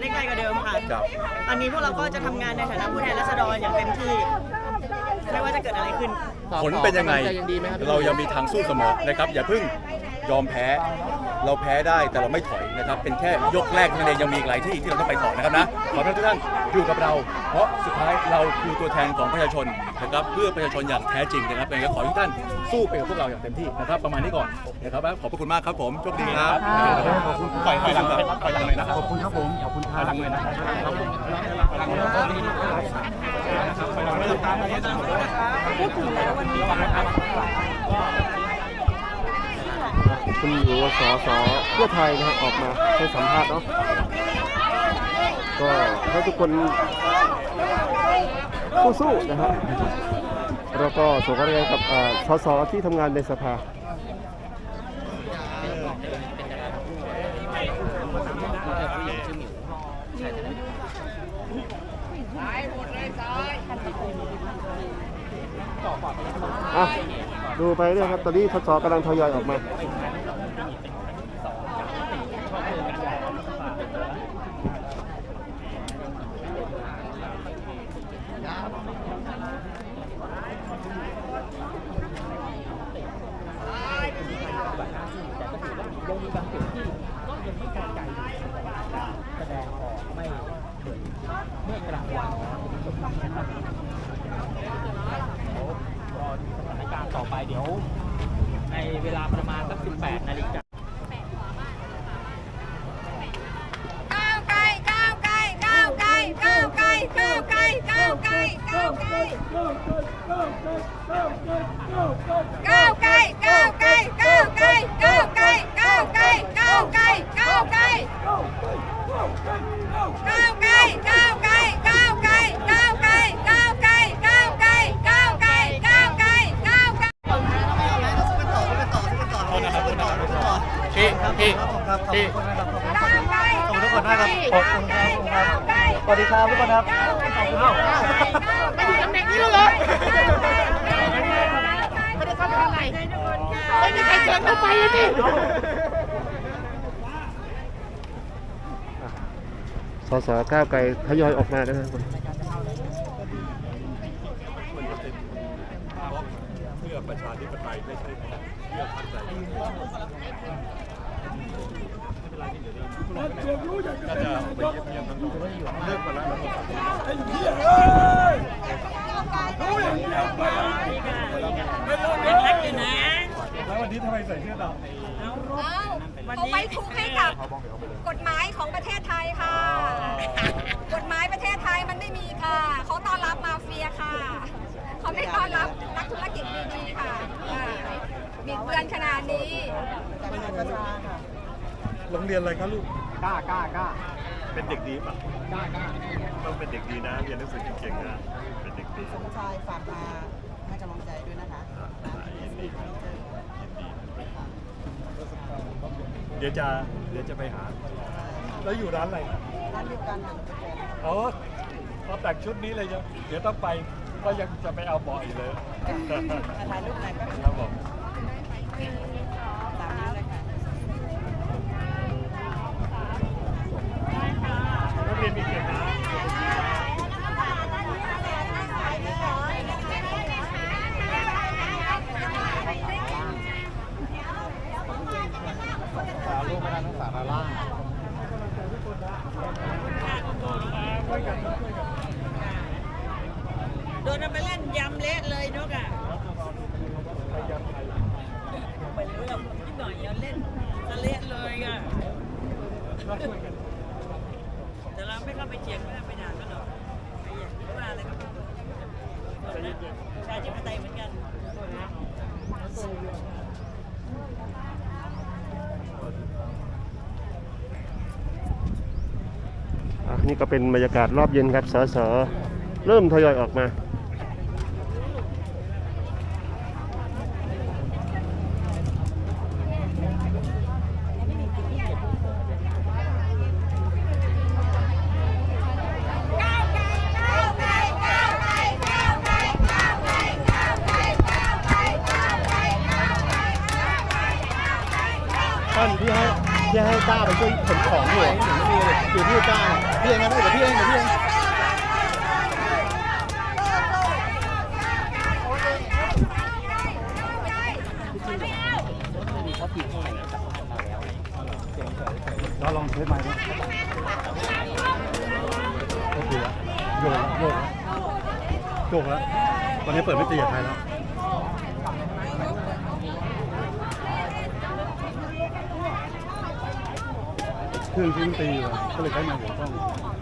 ได้ไกลกว่าเดิมค่ะ ครับตอนนี้พวกเราก็จะทำงานในฐานะผู้แทนราษฎรอย่างเต็มที่ ไม่ว่าจะเกิดอะไรขึ้น ผลเป็นยังไงกำลัใจยังดีไหมครับเรายังมีทางสู้เสมอนะครับ อย่าเพิ่งยอมแพ้ เราแพ้ได้แต่เราไม่ถอยนะครับเป็นแค่ยกแรกเท่านั้นเองยังมีอีกหลายที่ที่เราต้องไปต่อนะครับนะขอให้ทุกท่านอยู่กับเรา เพราะสุดท้ายเราคือตัวแทนของประชาชนนะครับเพื่อประชาชนอย่างแท้จริงนะครับยังไงก็ขอให้ทุกท่านสู้ไปกับพวกเราอย่างเต็มที่นะครับประมาณนี้ก่อนนะครับขอบพระคุณมากครับผมโชคดีครับขอบคุณปล่อยปล่อยหลังก่อนปล่อยหลังหน่อยนะครับขอบคุณครับผมขอบคุณครับหลังหน่อยนะครับ คุณอยู่สอสอเพื่อไทยนะครับออกมาให้สัมภาษณ์เนาะก็ให้ทุกคนสู้ๆนะครับแล้วก็ส่งกำลังใจกับอ่าสสที่ทำงานในสภาอะดูไปเรื่อยครับ ตอนนี้ทศกำลังทยอยออกมา บางจุดที่ก็ยังไม่กระจาแสดงออกไม่เมื่อกลางวันรอสถานการณ์ต่อไปเดี๋ยว ในเวลาประมาณสัก 18 นาฬิกาก้าว พี่พี่พี่ขอบคุณทุกคนนะครับขอบคุณครับสวัสดีครับทุกคนครับขอบคุณมากไปอยู่ตำแหน่งนี้แล้วเหรอไม่ได้เข้าไปข้างในไม่มีใครเชิญเข้าไปเลยดิสสก้าวไกลทยอยออกมานะครับ ประชาธิปไตยไม่ใช่ของเลือกพรรคใดเจ็บรู้อยากจะเป็นนายกเลือกมาแล้วไอ้เหี้ยเอ้ยรู้อย่างเดีวไปเป็นรถเล็กเลยนะแล้ววันนี้ทำไมใส่เสื้อดำเอาเขาไปทุกให้กับกด โรงเรียนอะไรครับลูก กล้ากล้ากล้าเป็นเด็กดีป่ะ กล้ากล้าต้องเป็นเด็กดีนะเรียนหนังสือเก่งๆนะ เป็นเด็กดีสมชายฝากมาให้กำลังใจด้วยนะคะยินดียินดีเดี๋ยวจะเดี๋ยวจะไปหา แล้วอยู่ร้านอะไรร้านเดียวกันอ๋อพอแต่งชุดนี้เลยจะเดี๋ยวต้องไปก็ยังจะไปเอาเบาะอีกเลยถ่ายรูปไหนก็ครับผมตามนี้เลยค่ะ นักเรียนมีเกียรตินะสาลูกไม่ได้ต้องสาระล่าง โดนเอาไปเล่นยำเละเลยนกอะไปเรื่องนิดหน่อยอย่าเล่นจะเละเลยอะแต่เราไม่เข้าไปเจียงไม่เข้าไปด่าก็หรอกไปอย่างว่าอะไรก็ไม่รู้ชาติปไตยเหมือนกัน นี่ก็เป็นบรรยากาศรอบเย็นครับสสเริ่มทยอยออกมา ก้าไปช่วยขนของอยู่อยู่ที่กลาพี่เองนะได้เดี๋ยวพี่เองเดี๋ยวพี่เองเราลองเทสใหม่ดูโอเคโยกโยกโยกแล้วตอนนี้เปิดไม่ตีกับใครแล้ว เครื่องที่มันตีอยู่อะก็เลยใช้ไม้หัวกล้อง